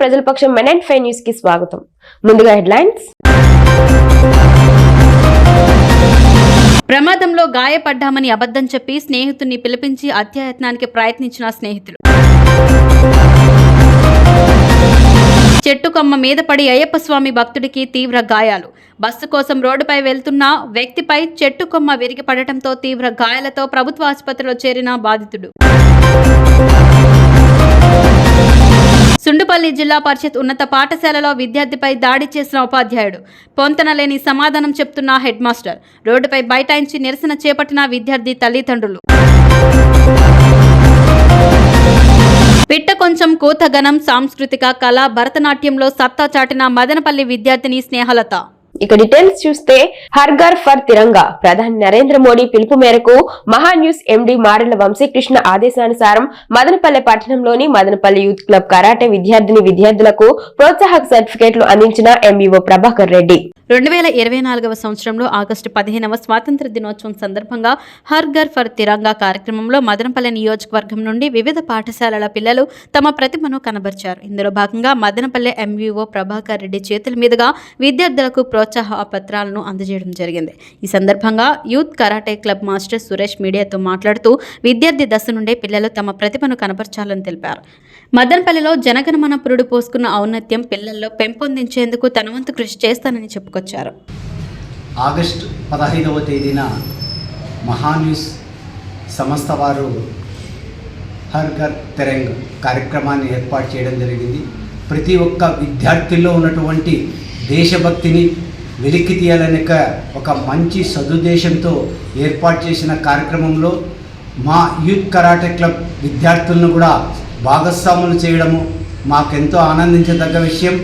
ప్రజల పక్షం men and five న్యూస్కి స్వాగతం. ముందుగా హెడ్లైన్స్. ప్రమాదంలో గాయపడ్డామని అబద్ధం చెప్పి స్నేహితుడిని పిలిపించి హత్యాయత్నానికి ప్రయత్నించిన స్నేహితులు. చెట్టు కొమ్మ మీద పడి అయ్యప్ప స్వామి భక్తుడికి తీవ్ర గాయాలు. బస్సు కోసం రోడ్డుపై వెళ్తున్న వ్యక్తిపై చెట్టు కొమ్మ విరిగి పడటంతో తీవ్ర గాయాలతో ప్రభుత్వ ఆసుపత్రిలో చేరిన బాధితుడు. సుండుపల్లి జిల్లా పరిషత్ ఉన్నత పాఠశాలలో విద్యార్థిపై దాడి చేసిన ఉపాధ్యాయుడు. పొంతనలేని సమాధానం చెప్తున్న హెడ్ మాస్టర్. రోడ్డుపై బైఠాయించి నిరసన చేపట్టిన విద్యార్థి తల్లిదండ్రులు. పిట్ట కొంచెం కూతగనం సాంస్కృతిక కళ భరతనాట్యంలో సత్తా చాటిన మదనపల్లి విద్యార్థిని స్నేహలత. ఇక డీటెయిల్స్ చూస్తే హర్ఘర్ ఫర్ తిరంగా. ప్రధాని నరేంద్ర మోడీ పిలుపు మేరకు మహా న్యూస్ ఎండి మారెళ్ళ వంశీకృష్ణ ఆదేశానుసారం మదనపల్లె పట్టణంలోని మదనపల్లి యూత్ క్లబ్ కరాటే విద్యార్థిని విద్యార్థులకు ప్రోత్సాహక సర్టిఫికేట్లు అందించిన ఎంఈఓ ప్రభాకర్ రెడ్డి. రెండు వేల ఇరవై నాలుగవ సంవత్సరంలో ఆగస్టు పదిహేనవ స్వాతంత్ర దినోత్సవం సందర్భంగా హర్ ఘర్ ఫర్ తిరంగా కార్యక్రమంలో మదనపల్లె నియోజకవర్గం నుండి వివిధ పాఠశాలల పిల్లలు తమ ప్రతిభను కనబర్చారు. ఇందులో భాగంగా మదనపల్లె ఎంవీఓ ప్రభాకర్ రెడ్డి చేతుల మీదుగా విద్యార్థులకు ప్రోత్సాహ పత్రాలను అందజేయడం జరిగింది. ఈ సందర్భంగా youth karate club master Suresh మీడియాతో మాట్లాడుతూ విద్యార్థి దశ నుండే పిల్లలు తమ ప్రతిభను కనపరచాలని తెలిపారు. మదనపల్లిలో జనగణమన పురుడు పోసుకున్న ఔన్నత్యం పిల్లల్లో పెంపొందించేందుకు తన వంతు కృషి చేస్తానని చెప్పుకొచ్చారు. ఆగస్టు పదహైదవ తేదీన మహాన్యూస్ సంస్థ వారు హర్ ఘర్ తెరంగ్ కార్యక్రమాన్ని ఏర్పాటు చేయడం జరిగింది. ప్రతి ఒక్క విద్యార్థుల్లో ఉన్నటువంటి దేశభక్తిని వెలికి తీయాలనక ఒక- ఒక మంచి సదుద్దేశంతో ఏర్పాటు చేసిన కార్యక్రమంలో మా యూత్ కరాటే క్లబ్ విద్యార్థులను కూడా భాగస్వాములు చేయడము మాకెంతో ఆనందించదగ్గ విషయం.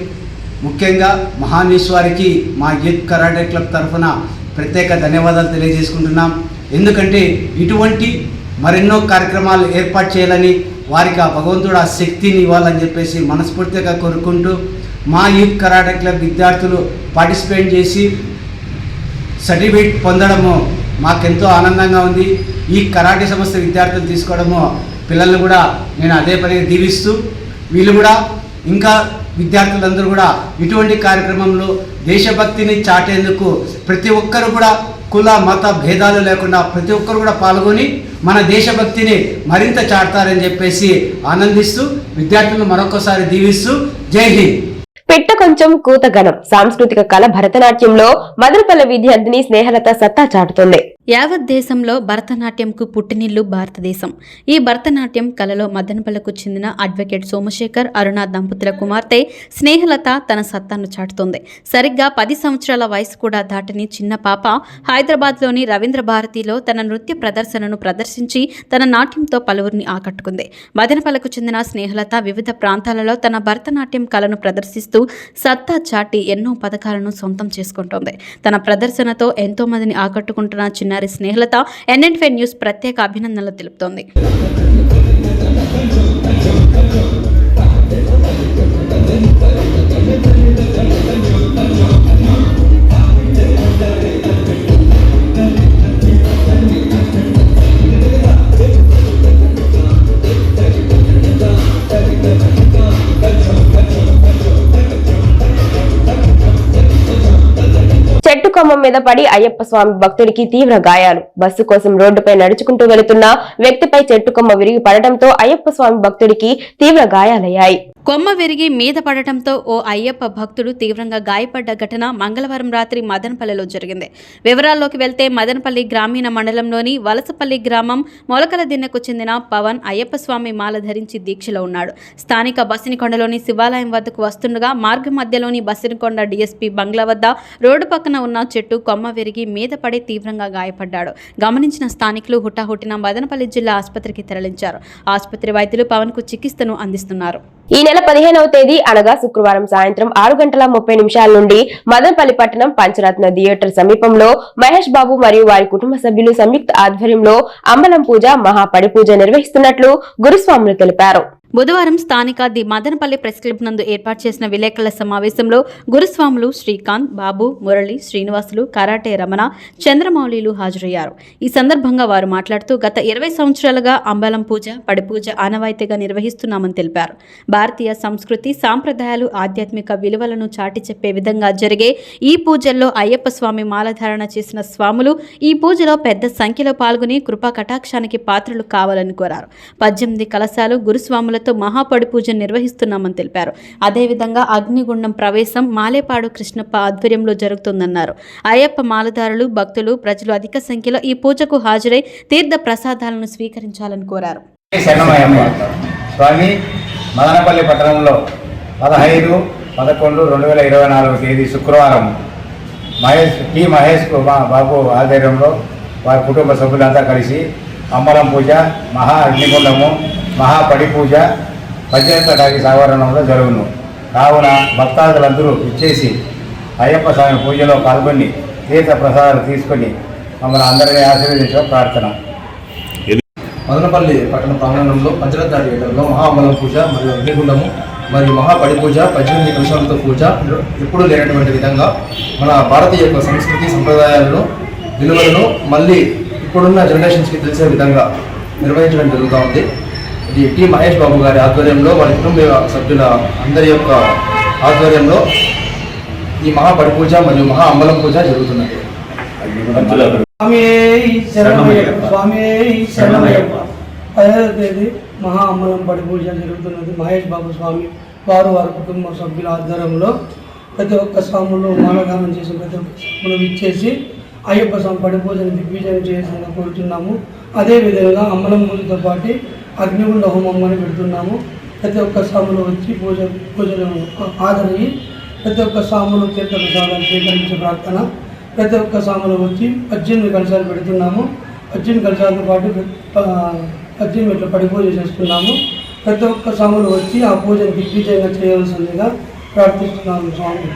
ముఖ్యంగా మహానీస్ వారికి మా యూత్ కరాటే క్లబ్ తరఫున ప్రత్యేక ధన్యవాదాలు తెలియజేసుకుంటున్నాం. ఎందుకంటే ఇటువంటి మరెన్నో కార్యక్రమాలు ఏర్పాటు చేయాలని వారికి ఆ భగవంతుడు ఆ శక్తిని ఇవ్వాలని చెప్పేసి మనస్ఫూర్తిగా కోరుకుంటూ మా యూత్ కరాటే క్లబ్ విద్యార్థులు పార్టిసిపేట్ చేసి సర్టిఫికేట్ పొందడము మాకెంతో ఆనందంగా ఉంది. ఈ కరాటే సంస్థ విద్యార్థులు తీసుకోవడము పిల్లల్ని కూడా నేను అదే పనిగా దీవిస్తూ వీళ్ళు కూడా ఇంకా విద్యార్థులందరూ కూడా ఇటువంటి కార్యక్రమంలో దేశభక్తిని చాటేందుకు ప్రతి ఒక్కరు కూడా కుల మత భేదాలు లేకుండా ప్రతి ఒక్కరు కూడా పాల్గొని మన దేశభక్తిని మరింత చాటుతారని చెప్పేసి ఆనందిస్తూ విద్యార్థులను మరొకసారి దీవిస్తూ జై హింద్. పిట్ట కొంచెం కూతగనం సాంస్కృతిక కళ భరతనాట్యంలో మదనపల్లె విద్యార్థిని స్నేహలత సత్తా చాటుతుంది. యావత్ దేశంలో భరతనాట్యంకు పుట్టినిల్లు భారతదేశం. ఈ భరతనాట్యం కళలో మదనపల్లకు చెందిన అడ్వకేట్ సోమశేఖర్ అరుణ దంపతుల కుమార్తె స్నేహలత తన సత్తాను చాటుతోంది. సరిగ్గా పది సంవత్సరాల వయసు కూడా దాటని చిన్న పాప హైదరాబాద్లోని రవీంద్ర భారతిలో తన నృత్య ప్రదర్శనను ప్రదర్శించి తన నాట్యంతో పలువురిని ఆకట్టుకుంది. మదనపల్లకు చెందిన స్నేహలత వివిధ ప్రాంతాలలో తన భరతనాట్యం కళను ప్రదర్శిస్తూ సత్తా చాటి ఎన్నో పథకాలను సొంతం చేసుకుంటోంది. తన ప్రదర్శనతో ఎంతో మందిని ఆకట్టుకుంటున్న ఎన్ఆర్ఎస్ స్నేహలత ఎన్ఎన్ఫై న్యూస్ ప్రత్యేక అభినందనలు తెలుపుతోంది మీద పడి అయ్యప్ప స్వామి భక్తుడికి తీవ్ర గాయాలు. బస్సు కోసం రోడ్డుపై నడుచుకుంటూ వెళుతున్న వ్యక్తిపై చెట్టు కొమ్మ విరిగి పడటంతో అయ్యప్ప స్వామి భక్తుడికి తీవ్ర గాయాలయ్యాయి. కొమ్మ విరిగి మీద పడటంతో ఓ అయ్యప్ప భక్తుడు తీవ్రంగా గాయపడ్డ ఘటన మంగళవారం రాత్రి మదనపల్లిలో జరిగింది. వివరాల్లోకి వెళ్తే మదనపల్లి గ్రామీణ మండలంలోని వలసపల్లి గ్రామం మొలకల దిన్నెకు చెందిన పవన్ అయ్యప్ప స్వామి మాల ధరించి దీక్షలో ఉన్నాడు. స్థానిక బసినికొండలోని శివాలయం వద్దకు వస్తుండగా మార్గ మధ్యలోని బసినికొండ డీఎస్పీ బంగ్లా వద్ద రోడ్డు పక్కన ఉన్న చెట్టు కొమ్మ విరిగి మీద పడి తీవ్రంగా గాయపడ్డాడు. గమనించిన స్థానికులు హుటాహుటిన మదనపల్లి జిల్లా ఆసుపత్రికి తరలించారు. ఆసుపత్రి వైద్యులు పవన్కు చికిత్సను అందిస్తున్నారు. ఈ నెల పదిహేనవ తేదీ అనగా శుక్రవారం సాయంత్రం ఆరు గంటల ముప్పై నిమిషాల నుండి మదనపల్లి పట్టణం పంచరత్న థియేటర్ సమీపంలో మహేష్ బాబు మరియు వారి కుటుంబ సభ్యులు సంయుక్త ఆధ్వర్యంలో అంబలం పూజ మహాపడి పూజ నిర్వహిస్తున్నట్లు గురుస్వాములు తెలిపారు. బుధవారం స్థానిక ది మదనపల్లి ప్రెస్ క్లబ్ నందు ఏర్పాటు చేసిన విలేకరుల సమావేశంలో గురుస్వాములు శ్రీకాంత్ బాబు మురళి శ్రీనివాసులు కరాటే రమణ చంద్రమౌళిలు హాజరయ్యారు. ఈ సందర్భంగా వారు మాట్లాడుతూ గత ఇరవై సంవత్సరాలుగా అంబలం పూజ పడిపూజ ఆనవాయితీగా నిర్వహిస్తున్నామని తెలిపారు. భారతీయ సంస్కృతి సాంప్రదాయాలు ఆధ్యాత్మిక విలువలను చాటి చెప్పే విధంగా జరిగే ఈ పూజల్లో అయ్యప్ప స్వామి మాలధారణ చేసిన స్వాములు ఈ పూజలో పెద్ద సంఖ్యలో పాల్గొని కృపా కటాక్షానికి పాత్రలు కావాలని కోరారు. పద్దెనిమిది కలశాలు గురుస్వాముల మహాపడి పూజ నిర్వహిస్తున్నామని తెలిపారు. అదేవిధంగా అగ్నిగుండం ప్రవేశం మాలేపాడు కృష్ణప్ప ఆధ్వర్యంలో జరుగుతుందన్నారు. అయ్యప్ప మాలదారులు భక్తులు ప్రజలు అధిక సంఖ్యలో ఈ పూజకు హాజరై తీర్థ ప్రసాదాలను స్వీకరించాలని కోరారు. స్వామి మదనపల్లి పట్టణంలో పదహైదు పదకొండు రెండు వేల ఇరవై నాలుగు తేదీ శుక్రవారం మహేష్ పి మహేష్ బాబు ఆధ్వర్యంలో వారి కుటుంబ సభ్యులంతా కలిసి అమ్మలం పూజ మహా అగ్నిగుండము మహాపడిపూజ పూజ పద్దెనిమిది టాకీస్ ఆవరణంలో జరుగును. కావున భక్తాదులందరూ ఇచ్చేసి అయ్యప్ప స్వామి పూజలో పాల్గొని తీర్థ ప్రసాదాలు తీసుకొని మమ్మల్ని అందరినీ ఆశీర్వదించడం ప్రార్థన. మదనపల్లి పట్టణ ప్రాంగణంలో పంచరత్న థియేటర్లో మహాబలం పూజ మరియు అగ్నిగుండము మరియు మహాపడి పూజ పద్దెనిమిది కృషాలతో పూజ ఎప్పుడూ లేనటువంటి విధంగా మన భారతీయ యొక్క సంస్కృతి సంప్రదాయాలను విలువలను మళ్ళీ ఇప్పుడున్న జనరేషన్స్కి తెలిసే విధంగా నిర్వహించడం జరుగుతూ ఉంది. టి మహేష్ బాబు గారి ఆధ్వర్యంలో వారి కుటుంబ సభ్యుల అందరి యొక్క ఆధ్వర్యంలో ఈ మహాపడి పూజ మరియు మహా అంబలం పూజ జరుగుతున్నది. తేదీ మహా అమ్మలం పడి పూజ జరుగుతున్నది. మహేష్ బాబు స్వామి వారు వారి కుటుంబ సభ్యుల ఆధ్వర్యంలో ప్రతి ఒక్క స్వాములు మాలదానం చేసి ప్రతి ఒక్క స్వాములు ఇచ్చేసి అయ్యప్ప స్వామి పడి పూజను దిగ్విజయం చేయాలని కోరుతున్నాము అదేవిధంగా అమ్మలం పూజతో పాటు అగ్నిగుండ హోమం అని పెడుతున్నాము. ప్రతి ఒక్క స్వాములు వచ్చి పూజ పూజలు హాజరయ్యి ప్రతి ఒక్క స్వాములు తీర్థ ప్రసాదాలు స్వీకరించే ప్రార్థన. ప్రతి ఒక్క స్వాములు వచ్చి పద్దెనిమిది కలశాలు పెడుతున్నాము. పద్దెనిమిది కలశాలతో పాటు పద్దెనిమిది ఇట్లా పడి పూజ చేస్తున్నాము. ప్రతి ఒక్క స్వాములు వచ్చి ఆ పూజను దిగ్విజయంగా చేయవలసిందిగా ప్రార్థిస్తున్నాము స్వామి.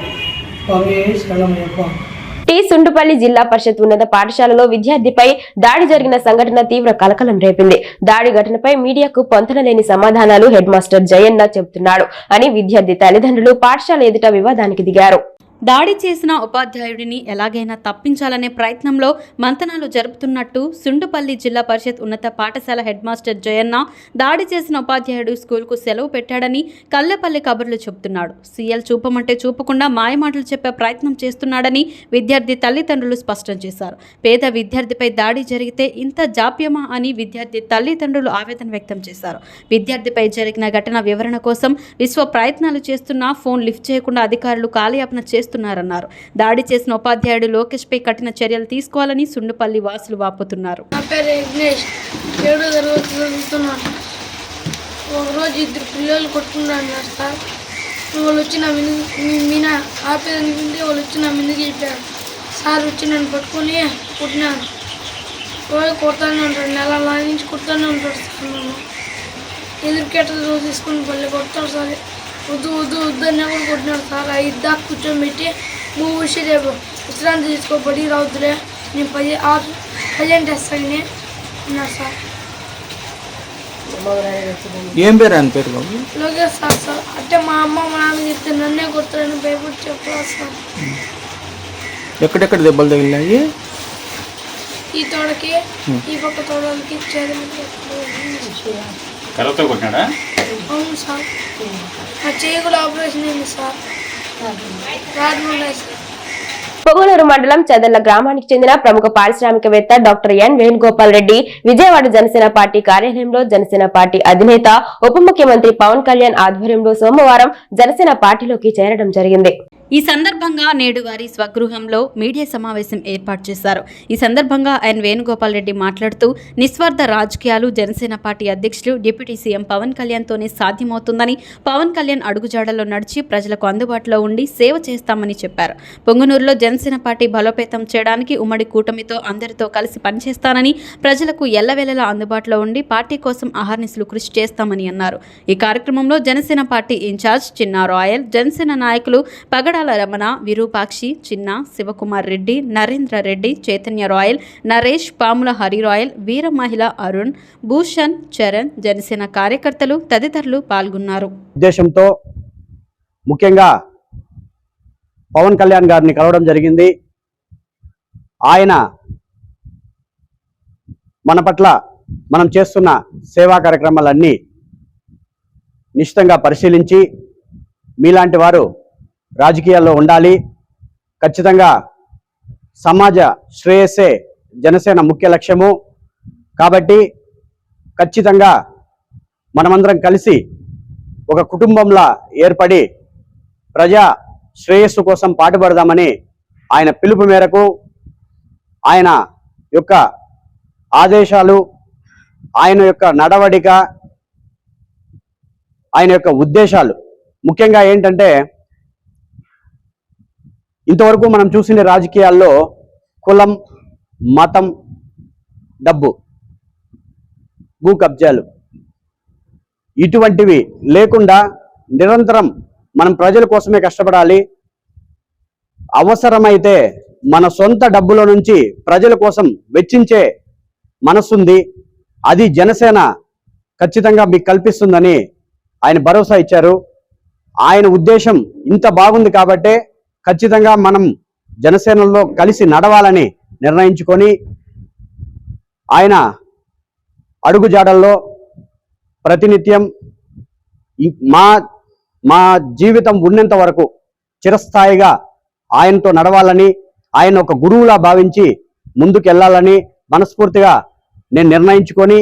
స్వామి శరణమయ్యప్ప. టి సుండుపల్లి జిల్లా పరిషత్ ఉన్నత పాఠశాలలో విద్యార్థిపై దాడి జరిగిన సంఘటన తీవ్ర కలకలం రేపింది. దాడి ఘటనపై మీడియాకు పొంతనలేని సమాధానాలు హెడ్ మాస్టర్ జయన్న చెబుతున్నాడు అని విద్యార్థి తల్లిదండ్రులు పాఠశాల ఎదుట వివాదానికి దిగారు. దాడి చేసిన ఉపాధ్యాయుడిని ఎలాగైనా తప్పించాలనే ప్రయత్నంలో మంతనాలు జరుపుతున్నట్టు సుండుపల్లి జిల్లా పరిషత్ ఉన్నత పాఠశాల హెడ్ మాస్టర్ జయన్న దాడి చేసిన ఉపాధ్యాయుడు స్కూల్కు సెలవు పెట్టాడని కల్లెపల్లి కబుర్లు చెబుతున్నాడు. సీఎల్ చూపమంటే చూపకుండా మాయమాటలు చెప్పే ప్రయత్నం చేస్తున్నాడని విద్యార్థి తల్లిదండ్రులు స్పష్టం చేశారు. పేద విద్యార్థిపై దాడి జరిగితే ఇంత జాప్యమా అని విద్యార్థి తల్లిదండ్రులు ఆవేదన వ్యక్తం చేశారు. విద్యార్థిపై జరిగిన ఘటన వివరణ కోసం విశ్వ ప్రయత్నాలు చేస్తున్నా ఫోన్ లిఫ్ట్ చేయకుండా అధికారులు కాలయాపన చేస్తున్నారు. చేస్తున్నారన్నారు. దాడి చేసిన ఉపాధ్యాయుడు లోకేష్పై కఠిన చర్యలు తీసుకోవాలని సుండుపల్లి వాసులు వాపుతున్నారు. ఒకరోజు ఇద్దరు పిల్లలు కొట్టుకున్నారు సార్ వాళ్ళు వచ్చి నా మీద మీ- మీన ఆపేదనుకుంటే వాళ్ళు వచ్చి నా మీదకి చెప్పారు సార్ వచ్చి నన్ను పట్టుకొని కొట్టినాను రోజు కొడతానే ఉంటాడు నెల నుంచి కొడతానే ఉంటాడు సార్ నన్ను. ఎదురుకెట్టలు తీసుకుని పల్లె కొడతాడు సార్. వద్దు వద్దు వద్దు అన్నా కూడా కొట్టినాడు సార్. ఐదు దాకా కూర్చోబెట్టి మూడు విషయం రేపు విశ్రాంతి తీసుకోబడి రావద్దులే. నేను పది ఆరు పదిహేను తెస్తాను అన్నారు సార్. ఏం పేరు ఆయన పేరు బాబు? Lokesh sir sir. అంటే మా అమ్మ మా నాన్న చెప్తే నన్నే కొడతారని భయపడి చెప్పారు సార్. ఎక్కడెక్కడ దెబ్బలు తగిలినాయి? ఈ తోడకి ఈ పక్క తోడలకి చేతులకి కర్రతో కొట్టినాడా? అవును సార్. నా చేయి కూడా ఆపరేషన్ అయింది సార్. సార్ పొగలూరు మండలం చదర్ల గ్రామానికి చెందిన ప్రముఖ పారిశ్రామికవేత్త doctor N Venugopal Reddy Vijayawada Janasena party కార్యాలయంలో జనసేన పార్టీ అధినేత ఉప ముఖ్యమంత్రి పవన్ కళ్యాణ్ ఆధ్వర్యంలో సోమవారం జనసేన పార్టీలోకి చేరడం జరిగింది. ఈ సందర్భంగా నేడు వారి స్వగృహంలో మీడియా సమావేశం ఏర్పాటు చేశారు. ఈ సందర్భంగా ఆయన వేణుగోపాల్ రెడ్డి మాట్లాడుతూ నిస్వార్థ రాజకీయాలు జనసేన పార్టీ అధ్యక్షులు డిప్యూటీ సీఎం పవన్ కళ్యాణ్తోనే సాధ్యమవుతుందని పవన్ కళ్యాణ్ అడుగుజాడలో నడిచి ప్రజలకు అందుబాటులో ఉండి సేవ చేస్తామని చెప్పారు. పొంగునూరులో జనసేన పార్టీ బలోపేతం చేయడానికి ఉమ్మడి కూటమితో అందరితో కలిసి పనిచేస్తానని ప్రజలకు ఎల్లవేళలా అందుబాటులో ఉండి పార్టీ కోసం అహర్నిశలు కృషి చేస్తామని అన్నారు. ఈ కార్యక్రమంలో జనసేన పార్టీ ఇన్ఛార్జ్ చిన్నా రాయల్ జనసేన నాయకులు పగడ పగడాల రమణ విరూపాక్షి చిన్న శివకుమార్ రెడ్డి నరేంద్ర రెడ్డి చైతన్య రాయల్ నరేష్ పాముల హరి రాయల్ వీర మహిళ అరుణ్ భూషణ్ చరణ్ జనసేన కార్యకర్తలు తదితరులు పాల్గొన్నారు. ఉద్దేశంతో ముఖ్యంగా పవన్ కళ్యాణ్ గారిని కలవడం జరిగింది. ఆయన మన పట్ల మనం చేస్తున్న సేవా కార్యక్రమాలన్నీ నిశ్చితంగా పరిశీలించి మీలాంటి వారు రాజకీయాల్లో ఉండాలి. ఖచ్చితంగా సమాజ శ్రేయస్సే జనసేన ముఖ్య లక్ష్యము. కాబట్టి ఖచ్చితంగా మనమందరం కలిసి ఒక కుటుంబంలా ఏర్పడి ప్రజా శ్రేయస్సు కోసం పాటుపడదామని ఆయన పిలుపు మేరకు ఆయన యొక్క ఆదేశాలు ఆయన యొక్క నడవడిక ఆయన యొక్క ఉద్దేశాలు. ముఖ్యంగా ఏంటంటే ఇంతవరకు మనం చూసిన రాజకీయాల్లో కులం మతం డబ్బు భూ కబ్జాలు ఇటువంటివి లేకుండా నిరంతరం మనం ప్రజల కోసమే కష్టపడాలి. అవసరమైతే మన సొంత డబ్బుల నుంచి ప్రజల కోసం వెచ్చించే మనసుంది. అది జనసేన ఖచ్చితంగా మీకు కల్పిస్తుందని ఆయన భరోసా ఇచ్చారు. ఆయన ఉద్దేశం ఇంత బాగుంది కాబట్టే ఖచ్చితంగా మనం జనసేనలో కలిసి నడవాలని నిర్ణయించుకొని ఆయన అడుగుజాడల్లో ప్రతినిత్యం మా మా జీవితం ఉన్నంత వరకు చిరస్థాయిగా ఆయనతో నడవాలని ఆయన ఒక గురువులా భావించి ముందుకెళ్ళాలని మనస్ఫూర్తిగా నేను నిర్ణయించుకొని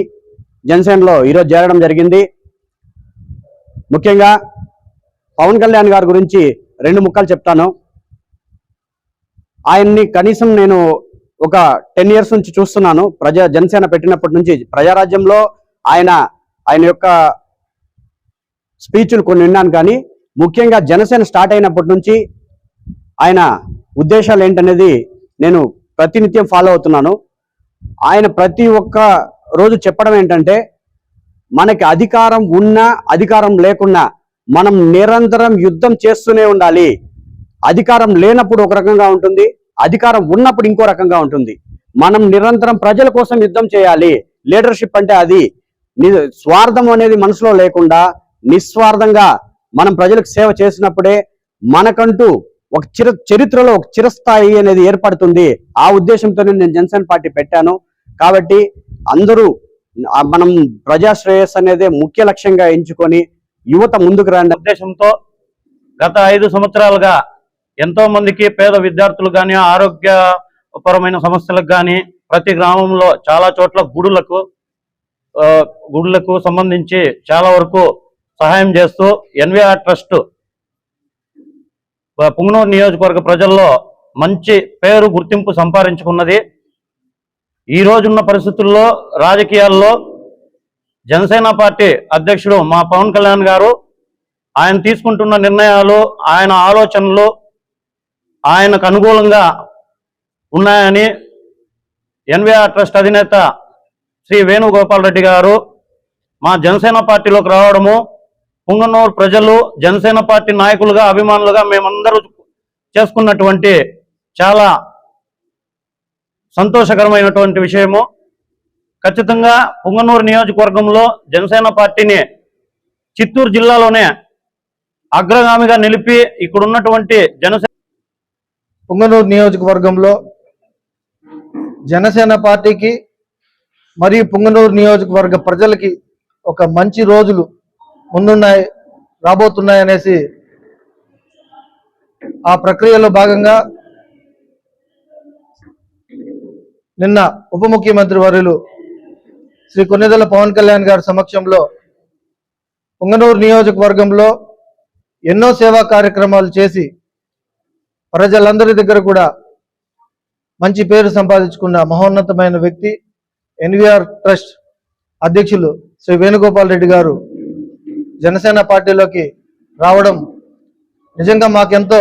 జనసేనలో ఈరోజు చేరడం జరిగింది. ముఖ్యంగా పవన్ కళ్యాణ్ గారి గురించి రెండు ముక్కలు చెప్తాను. ఆయన్ని కనీసం నేను ఒక టెన్ ఇయర్స్ నుంచి చూస్తున్నాను. ప్రజా జనసేన పెట్టినప్పటి నుంచి ప్రజారాజ్యంలో ఆయన ఆయన యొక్క స్పీచ్లు కొన్ని విన్నాను కానీ ముఖ్యంగా జనసేన స్టార్ట్ అయినప్పటి నుంచి ఆయన ఉద్దేశాలు ఏంటనేది నేను ప్రతినిత్యం ఫాలో అవుతున్నాను. ఆయన ప్రతి ఒక్క రోజు చెప్పడం ఏంటంటే మనకి అధికారం ఉన్నా అధికారం లేకున్నా మనం నిరంతరం యుద్ధం చేస్తూనే ఉండాలి. అధికారం లేనప్పుడు ఒక రకంగా ఉంటుంది అధికారం ఉన్నప్పుడు ఇంకో రకంగా ఉంటుంది. మనం నిరంతరం ప్రజల కోసం యుద్ధం చేయాలి. లీడర్షిప్ అంటే అది. ని- స్వార్థం అనేది మనసులో లేకుండా నిస్వార్థంగా మనం ప్రజలకు సేవ చేసినప్పుడే మనకంటూ ఒక చిర చరిత్రలో ఒక చిరస్థాయి అనేది ఏర్పడుతుంది. ఆ ఉద్దేశంతోనే నేను జనసేన పార్టీ పెట్టాను. కాబట్టి అందరూ మనం ప్రజాశ్రేయస్ అనేది ముఖ్య లక్ష్యంగా ఎంచుకొని యువత ముందుకు రాని ఉద్దేశంతో గత ఐదు సంవత్సరాలుగా ఎంతో మందికి పేద విద్యార్థులు కానీ ఆరోగ్యపరమైన సమస్యలకు కానీ ప్రతి గ్రామంలో చాలా చోట్ల గుడులకు గుడులకు సంబంధించి చాలా వరకు సహాయం చేస్తూ ఎన్విఆర్ ట్రస్ట్ పుంగనూరు నియోజకవర్గ ప్రజల్లో మంచి పేరు గుర్తింపు సంపాదించుకున్నది. ఈ రోజున్న పరిస్థితుల్లో రాజకీయాల్లో జనసేన పార్టీ అధ్యక్షుడు మా పవన్ కళ్యాణ్ గారు ఆయన తీసుకుంటున్న నిర్ణయాలు ఆయన ఆలోచనలు ఆయనకు అనుకూలంగా ఉన్నాయని ఎన్వీఆర్ ట్రస్ట్ అధినేత శ్రీ వేణుగోపాల్ రెడ్డి గారు మా జనసేన పార్టీలోకి రావడము పుంగనూరు ప్రజలు జనసేన పార్టీ నాయకులుగా అభిమానులుగా మేమందరూ చేసుకున్నటువంటి చాలా సంతోషకరమైనటువంటి విషయము. ఖచ్చితంగా పుంగనూరు నియోజకవర్గంలో జనసేన పార్టీని చిత్తూరు జిల్లాలోనే అగ్రగామిగా నిలిపి ఇక్కడున్నటువంటి జనసేన పుంగనూరు నియోజకవర్గంలో జనసేన పార్టీకి మరియు పుంగనూరు నియోజకవర్గ ప్రజలకి ఒక మంచి రోజులు ముందున్నాయి రాబోతున్నాయి అనేసి ఆ ప్రక్రియలో భాగంగా నిన్న ఉప ముఖ్యమంత్రి వర్యులు శ్రీ కొన్నిదల పవన్ కళ్యాణ్ గారి సమక్షంలో పొంగనూరు నియోజకవర్గంలో ఎన్నో సేవా కార్యక్రమాలు చేసి ప్రజలందరి దగ్గర కూడా మంచి పేరు సంపాదించుకున్న మహోన్నతమైన వ్యక్తి ఎన్విఆర్ ట్రస్ట్ అధ్యక్షులు శ్రీ వేణుగోపాల్ రెడ్డి గారు జనసేన పార్టీలోకి రావడం నిజంగా మాకెంతో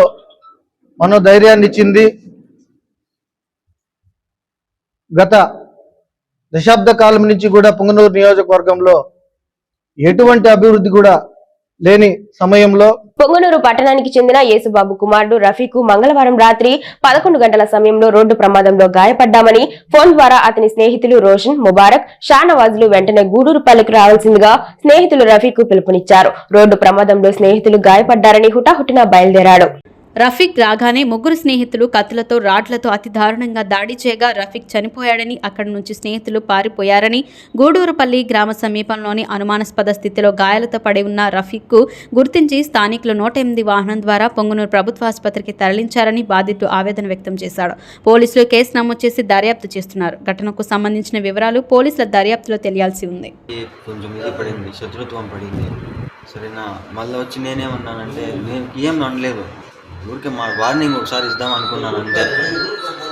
మనోధైర్యాన్ని ఇచ్చింది. గత దశాబ్ద కాలం నుంచి కూడా పుంగనూరు నియోజకవర్గంలో ఎటువంటి అభివృద్ధి కూడా లేని సమయంలో పొంగనూరు పట్టణానికి చెందిన యేసుబాబు కుమారుడు రఫీకు మంగళవారం రాత్రి పదకొండు గంటల సమయంలో రోడ్డు ప్రమాదంలో గాయపడ్డామని ఫోన్ ద్వారా అతని స్నేహితులు రోషన్ ముబారక్ షానవాజులు వెంటనే గూడూరు పల్లెకు రావాల్సిందిగా స్నేహితులు రఫీకు పిలుపునిచ్చారు. రోడ్డు ప్రమాదంలో స్నేహితులు గాయపడ్డారని హుటాహుటిన బయలుదేరాడు. రఫీక్ రాగానే ముగ్గురు స్నేహితులు కత్తులతో రాడ్లతో అతి దారుణంగా దాడి చేయగా రఫీక్ చనిపోయాడని అక్కడి నుంచి స్నేహితులు పారిపోయారని గూడూరుపల్లి గ్రామ సమీపంలోని అనుమానాస్పద స్థితిలో గాయాలతో పడి ఉన్న రఫీక్కు గుర్తించి స్థానికులు నూట ఎనిమిది వాహనం ద్వారా పొంగునూరు ప్రభుత్వ ఆసుపత్రికి తరలించారని బాధితుడు ఆవేదన వ్యక్తం చేశాడు. పోలీసులు కేసు నమోదు చేసి దర్యాప్తు చేస్తున్నారు. ఘటనకు సంబంధించిన వివరాలు పోలీసుల దర్యాప్తులో తెలియాల్సి ఉంది. కొంచెం ఇది పడింది శత్రుత్వం పడింది. సరేనా? మళ్ళీ వచ్చి నేనేమన్నానంటే నేను ఏం అనలేదు. ఊరికే మా వార్నింగ్ ఒకసారి ఇద్దాం అనుకున్నాను అంతే.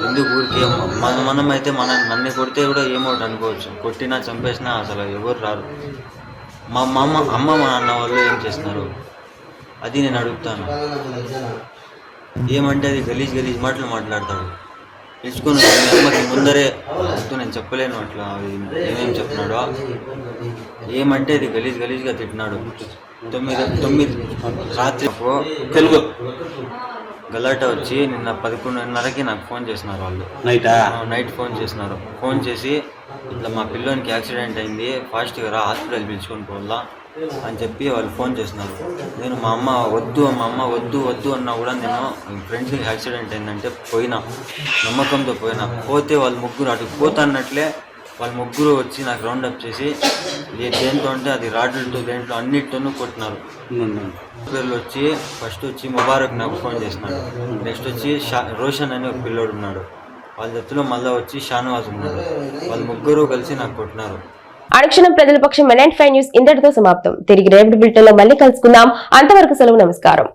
ఎందుకు ఊరికే? మన మనం అయితే మన నన్ను కొడితే కూడా ఏమవుతుంది అనుకోవచ్చు. కొట్టినా చంపేసినా అసలు ఎవరు రారు. మా మా అమ్మ అమ్మ మా నాన్న వాళ్ళు ఏం చేస్తున్నారు? అది నేను అడుగుతాను. ఏమంటే అది గలీజ్ గలీజ్ మాటలు మాట్లాడతాడు. పిలుచుకొని మీ అమ్మకి ముందరే వద్దు నేను చెప్పలేను అట్లా. ఏమేమి చెప్తున్నాడు? ఏమంటే అది గలీజ్ గలీజ్గా తిట్టినాడు. తొమ్మిది తొమ్మిది రాత్రి. తెలుగు. గలాట వచ్చి నిన్న పదకొండున్నరకి నాకు ఫోన్ చేసినారు వాళ్ళు. నైటా? నైట్ ఫోన్ చేసినారు. ఫోన్ చేసి ఇట్లా మా పిల్లోనికి యాక్సిడెంట్ అయింది ఫాస్ట్గా రా హాస్పిటల్ పిలుచుకొని పోవాలా అని చెప్పి వాళ్ళు ఫోన్ చేసినారు. నేను మా అమ్మ వద్దు మా అమ్మ వద్దు వద్దు అన్నా కూడా నేను ఫ్రెండ్స్కి యాక్సిడెంట్ అయిందంటే పోయినా. నమ్మకంతో పోయినా. పోతే వాళ్ళు ముగ్గురు అటు పోతాన్నట్లే వాళ్ళ ముగ్గురు వచ్చి నాకు రౌండ్ అప్ చేసి ఏ దేంతో అంటే అది రాడ్లతో దేంట్లో అన్నిటితోనూ కొట్టినారు. పేర్లు వచ్చి ఫస్ట్ వచ్చి ముబారక్ నాకు ఫోన్ చేసినాడు నెక్స్ట్ వచ్చి షా రోషన్ అని ఒక పిల్లోడు ఉన్నాడు. వాళ్ళ జట్టులో మళ్ళీ వచ్చి షానవాజ్ ఉన్నాడు. వాళ్ళు ముగ్గురు కలిసి నాకు కొట్టినారు. అనుక్షణం ప్రజల పక్షం మెనెంట్ ఫైవ్ న్యూస్ ఇంతటితో సమాప్తం. తిరిగి రేపటి బిల్టన్లో మళ్ళీ కలుసుకుందాం. అంతవరకు సెలవు నమస్కారం.